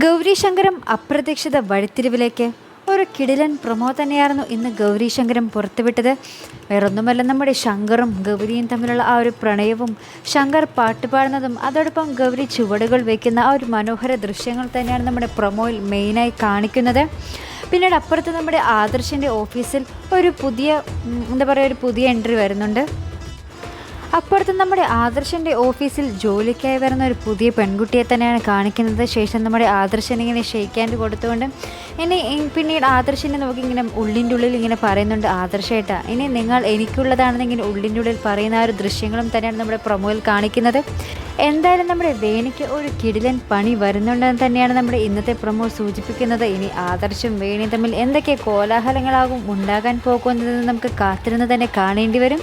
ഗൗരീശങ്കരം അപ്രതീക്ഷിത വഴിത്തിരിവിലേക്ക് ഒരു കിടിലൻ പ്രൊമോ തന്നെയായിരുന്നു ഇന്ന് ഗൗരീശങ്കരം പുറത്തുവിട്ടത്. വേറൊന്നുമല്ല നമ്മുടെ ശങ്കറും ഗൗരിയും തമ്മിലുള്ള ആ ഒരു പ്രണയവും ശങ്കർ പാട്ട് പാടുന്നതും അതോടൊപ്പം ഗൗരി ചുവടുകൾ വയ്ക്കുന്ന ആ ഒരു മനോഹര ദൃശ്യങ്ങൾ തന്നെയാണ് നമ്മുടെ പ്രൊമോയിൽ മെയിനായി കാണിക്കുന്നത്. പിന്നീട് അപ്പുറത്ത് നമ്മുടെ ആദർശിന്റെ ഓഫീസിൽ ഒരു പുതിയ എന്താ പറയുക ഒരു പുതിയ എൻട്രി വരുന്നുണ്ട്. അപ്പുറത്ത് നമ്മുടെ ആദർശന്റെ ഓഫീസിൽ ജോലിക്കായി വരുന്ന ഒരു പുതിയ പെൺകുട്ടിയെ തന്നെയാണ് കാണിക്കുന്നത്. ശേഷം നമ്മുടെ ആദർശൻ ഇങ്ങനെ ഷെയ്ക്ക് ഹാൻഡ് കൊടുത്തുകൊണ്ട് ഇനി പിന്നീട് ആദർശനെ നമുക്ക് ഇങ്ങനെ ഉള്ളിന്റെ ഉള്ളിൽ ഇങ്ങനെ പറയുന്നുണ്ട് ആദർശേട്ടാ ഇനി നിങ്ങൾ എനിക്കുള്ളതാണെന്ന് ഇങ്ങനെ ഉള്ളിന്റെ ഉള്ളിൽ പറയുന്ന ആ ഒരു ദൃശ്യങ്ങളും തന്നെയാണ് നമ്മുടെ പ്രൊമോയിൽ കാണിക്കുന്നത്. എന്തായാലും നമ്മുടെ വേണിക്ക് ഒരു കിടിലൻ പണി വരുന്നുണ്ടെന്ന് തന്നെയാണ് നമ്മുടെ ഇന്നത്തെ പ്രൊമോ സൂചിപ്പിക്കുന്നത്. ഇനി ആദർശം വേണി തമ്മിൽ എന്തൊക്കെ കോലാഹലങ്ങളാകും ഉണ്ടാകാൻ പോകുന്നതെന്ന് നമുക്ക് കാത്തിരുന്ന് തന്നെ കാണേണ്ടി വരും.